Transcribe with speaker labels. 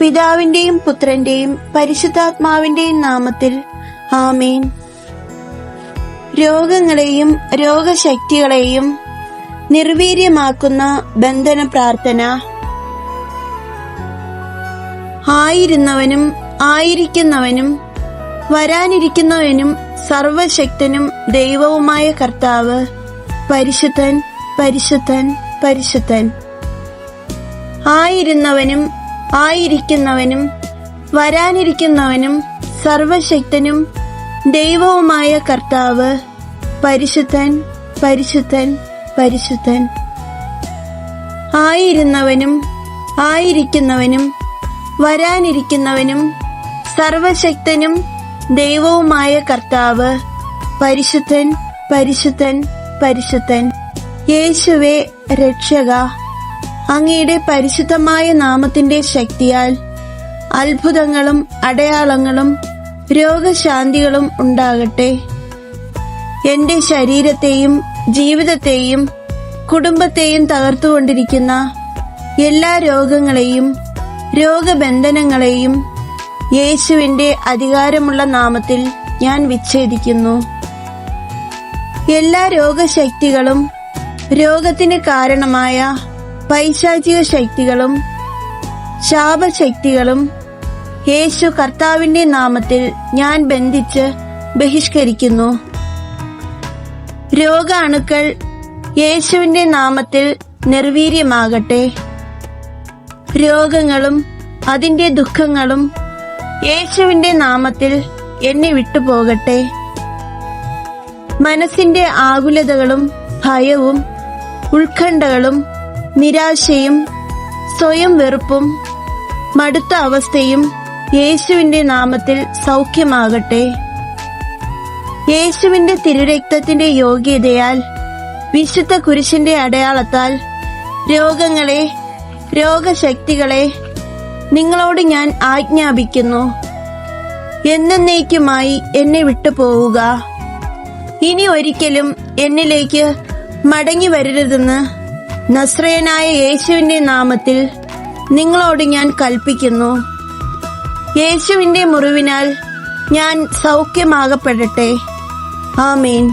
Speaker 1: പിതാവിന്റെയും പുത്രന്റെയും പരിശുദ്ധാത്മാവിന്റെയും നാമത്തിൽ ആമേൻ. രോഗങ്ങളെയും രോഗശക്തികളെയും നിർവീര്യമാക്കുന്ന ബന്ധന പ്രാർത്ഥന. ആയിരുന്നവനും ആയിരിക്കുന്നവനും വരാനിരിക്കുന്നവനും സർവശക്തനും ദൈവവുമായ കർത്താവ് പരിശുദ്ധൻ പരിശുദ്ധൻ പരിശുദ്ധൻ. ആയിരുന്നവനും ആയിരിക്കുന്നവനും വരാനിരിക്കുന്നവനും സർവശക്തനും ദൈവവുമായ കർത്താവ് പരിശുദ്ധൻ പരിശുദ്ധൻ പരിശുദ്ധൻ. ആയിരുന്നവനും ആയിരിക്കുന്നവനും വരാനിരിക്കുന്നവനും സർവശക്തനും ദൈവവുമായ കർത്താവ് പരിശുദ്ധൻ പരിശുദ്ധൻ പരിശുദ്ധൻ. യേശുവേ രക്ഷക അങ്ങയുടെ പരിശുദ്ധമായ നാമത്തിന്റെ ശക്തിയാൽ അത്ഭുതങ്ങളും അടയാളങ്ങളും രോഗശാന്തികളും ഉണ്ടാകട്ടെ. എന്റെ ശരീരത്തെയും ജീവിതത്തെയും കുടുംബത്തെയും തകർത്തുകൊണ്ടിരിക്കുന്ന എല്ലാ രോഗങ്ങളെയും രോഗബന്ധനങ്ങളെയും യേശുവിന്റെ അധികാരമുള്ള നാമത്തിൽ ഞാൻ വിച്ഛേദിക്കുന്നു. എല്ലാ രോഗശക്തികളും രോഗത്തിന് കാരണമായ പൈശാചിക ശക്തികളും ശാപശക്തികളും യേശു കർത്താവിന്റെ നാമത്തിൽ ഞാൻ ബന്ധിച്ച് ബഹിഷ്കരിക്കുന്നു. രോഗാണുക്കൾ യേശുവിന്റെ നാമത്തിൽ നിർവീര്യമാകട്ടെ. രോഗങ്ങളും അതിന്റെ ദുഃഖങ്ങളും യേശുവിന്റെ നാമത്തിൽ എന്നെ വിട്ടുപോകട്ടെ. മനസ്സിന്റെ ആകുലതകളും ഭയവും ഉത്കണ്ഠകളും നിരാശയും സ്വയം വെറുപ്പും മടുത്ത അവസ്ഥയും യേശുവിന്റെ നാമത്തിൽ സൗഖ്യമാകട്ടെ. യേശുവിന്റെ തിരുരക്തത്തിന്റെ യോഗ്യതയാൽ വിശുദ്ധ കുരിശിന്റെ അടയാളത്താൽ രോഗങ്ങളെ രോഗശക്തികളെ നിങ്ങളോട് ഞാൻ ആജ്ഞാപിക്കുന്നു. എന്നേക്കുമായി എന്നെ വിട്ടുപോവുക. ഇനി ഒരിക്കലും എന്നിലേക്ക് മടങ്ങി വരരുതെന്ന് നസ്രയനായ യേശുവിന്റെ നാമത്തിൽ നിങ്ങളോട് ഞാൻ കൽപ്പിക്കുന്നു. യേശുവിന്റെ മുറിവിനാൽ ഞാൻ സൗഖ്യമാകപ്പെടട്ടെ. ആമേൻ.